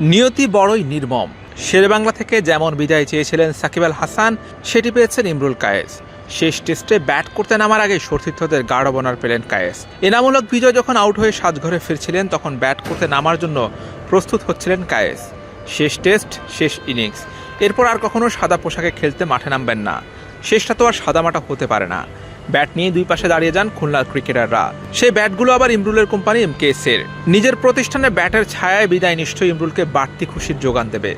নিয়তি বড়ই নির্মম। শেরেবাংলা থেকে যেমন বিদায় চেয়েছিলেন সাকিব আল হাসান, সেটি পেয়েছেন ইমরুল কায়েস। শেষ টেস্টে ব্যাট করতে নামার আগে সতীর্থদের গাঢ় বোনার পেলেন কায়েস। এনামূলক বিজয় যখন আউট হয়ে সাজঘরে ফিরছিলেন, তখন ব্যাট করতে নামার জন্য প্রস্তুত হচ্ছিলেন কায়েস। শেষ টেস্ট, শেষ ইনিংস। এরপর আর কখনো সাদা পোশাকে খেলতে মাঠে নামবেন না। শেষটা তো আর সাদামাটা হতে পারে না। ব্যাট নিয়ে দুই পাশে দাঁড়িয়ে যান খুলনার ক্রিকেটাররা। সেই ব্যাটগুলো আবার ইমরুলের কোম্পানি এমকেএসের। নিজের প্রতিষ্ঠানে ব্যাটের ছায়ায় বিদায় নিশ্চয়ই ইমরুলকে বাড়তি খুশির যোগান দেবে।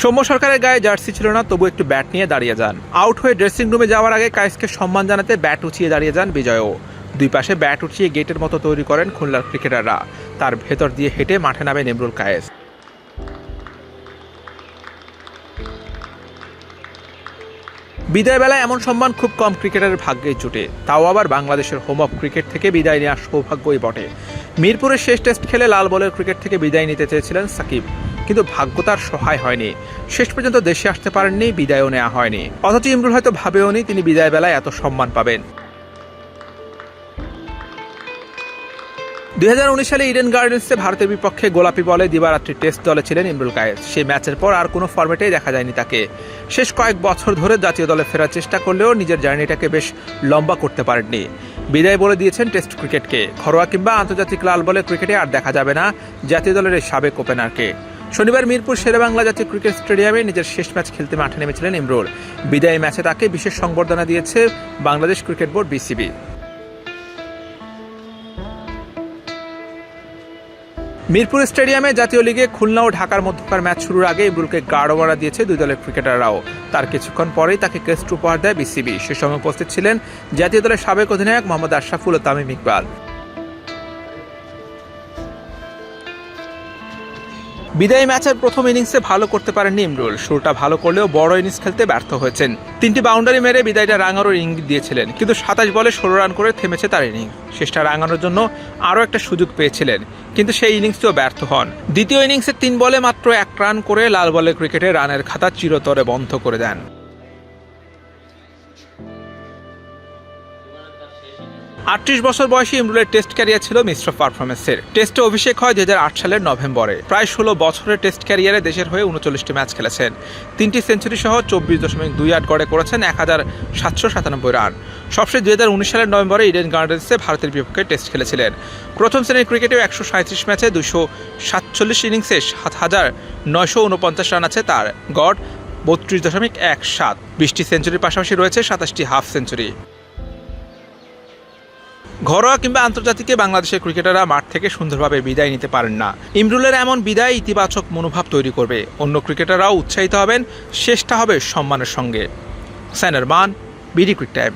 সৌম্য সরকারের গায়ে জার্সি ছিল না, তবু একটু ব্যাট নিয়ে দাঁড়িয়ে যান। আউট হয়ে ড্রেসিং রুমে যাওয়ার আগে কায়েসকে সম্মান জানাতে ব্যাট উঁচিয়ে দাঁড়িয়ে যান বিজয়ও। দুই পাশে ব্যাট উঠিয়ে গেটের মতো তৈরি করেন খুলনার ক্রিকেটাররা। তার ভেতর দিয়ে হেঁটে মাঠে নামেন ইমরুল কায়েস। বিদায় বেলায় এমন সম্মান খুব কম ক্রিকেটারের ভাগ্যেই জুটে। তাও আবার বাংলাদেশের হোম অফ ক্রিকেট থেকে বিদায় নেওয়ার সৌভাগ্যই বটে। মিরপুরে শেষ টেস্ট খেলে লাল বলের ক্রিকেট থেকে বিদায় নিতে চেয়েছিলেন সাকিব। কিন্তু ভাগ্য তার সহায় হয়নি। শেষ পর্যন্ত দেশে আসতে পারেননি, বিদায়ও নেওয়া হয়নি। অথচ ইমরুল হয়তো ভাবেওনি তিনি বিদায় বেলায় এত সম্মান পাবেন। দুই সালে ইডেন গার্ডেন্সে ভারতের বিপক্ষে গোলাপি বলে দিবারাত্রি টেস্ট দলে ছিলেন ইমরুল কায়েস। সেই ম্যাচের পর আর কোনো ফর্মেটেই দেখা যায়নি তাকে। শেষ কয়েক বছর ধরে জাতীয় দলে ফেরার চেষ্টা করলেও নিজের জার্নিটাকে বেশ লম্বা করতে পারেননি। বিদায় বলে দিয়েছেন টেস্ট ক্রিকেটকে। ঘরোয়া কিংবা আন্তর্জাতিক লাল বলে ক্রিকেটে আর দেখা যাবে না জাতীয় দলের এই সাবেক ওপেনারকে। শনিবার মিরপুর শেরেবাংলা জাতীয় ক্রিকেট স্টেডিয়ামে নিজের শেষ ম্যাচ খেলতে মাঠে নেমেছিলেন ইমরুল। বিদায় ম্যাচে তাকে বিশেষ সংবর্ধনা দিয়েছে Bangladesh cricket board BCB. Mirpur স্টেডিয়ামে জাতীয় লিগে খুলনা ও ঢাকার মধ্যকার ম্যাচ শুরুর আগে ইমরুলকে গাড়োয়াড়া দিয়েছে দুই দলের ক্রিকেটাররাও। তার কিছুক্ষণ পরেই তাকে ক্রেস্ট উপহার দেয় বিসিবি। সে সময় উপস্থিত ছিলেন জাতীয় দলের সাবেক অধিনায়ক মোহাম্মদ আশরাফুল ও তামিম ইকবাল। বিদায়ী ম্যাচের প্রথম ইনিংসে ভালো করতে পারেননি ইমরুল। শুরুটা ভালো করলেও বড় ইনিংস খেলতে ব্যর্থ হয়েছেন। তিনটি বাউন্ডারি মেরে বিদায়টা রাঙানোর ইঙ্গিত দিয়েছিলেন, কিন্তু সাতাশ বলে ষোলো রান করে থেমেছে তার ইনিংস। শেষটা রাঙানোর জন্য আরও একটা সুযোগ পেয়েছিলেন, কিন্তু সেই ইনিংসটিও ব্যর্থ হন। দ্বিতীয় ইনিংসে তিন বলে মাত্র এক রান করে লাল বলে ক্রিকেটে রানের খাতা চিরতরে বন্ধ করে দেন। আটত্রিশ বছর বয়সী ইমরুলের টেস্ট ক্যারিয়ার ছিল মিশ্র পারফরমেন্সের। টেস্টে অভিষেক হয় দুই হাজার আট সালের নভেম্বরে। প্রায় ষোলো বছরের টেস্ট ক্যারিয়ারে দেশের হয়ে উনচল্লিশটি ম্যাচ খেলেছেন। তিনটি সেঞ্চুরি সহ চব্বিশ দশমিক দুই আট গড়ে করেছেন এক হাজার সাতশো সাতানব্বই রান। সবশেষ দুই হাজার উনিশ সালের নভেম্বরে ইডেন গার্ডেন্সে ভারতের বিপক্ষে টেস্ট খেলেছিলেন। প্রথম শ্রেণির ক্রিকেটেও একশো সাঁত্রিশ ম্যাচে দুশো সাতচল্লিশ ইনিংসে সাত হাজার নয়শো উনপঞ্চাশ রান আছে তার গড় বত্রিশ দশমিক এক সাত। বিশটি সেঞ্চুরির পাশাপাশি রয়েছে সাতাশটি হাফ সেঞ্চুরি। ঘরোয়া কিংবা আন্তর্জাতিকে বাংলাদেশের ক্রিকেটাররা মাঠ থেকে সুন্দরভাবে বিদায় নিতে পারেন না। ইমরুলের এমন বিদায় ইতিবাচক মনোভাব তৈরি করবে। অন্য ক্রিকেটাররাও উৎসাহিত হবেন। শেষটা হবে সম্মানের সঙ্গে। সাইনার মান বিডি ক্রিক টাইম।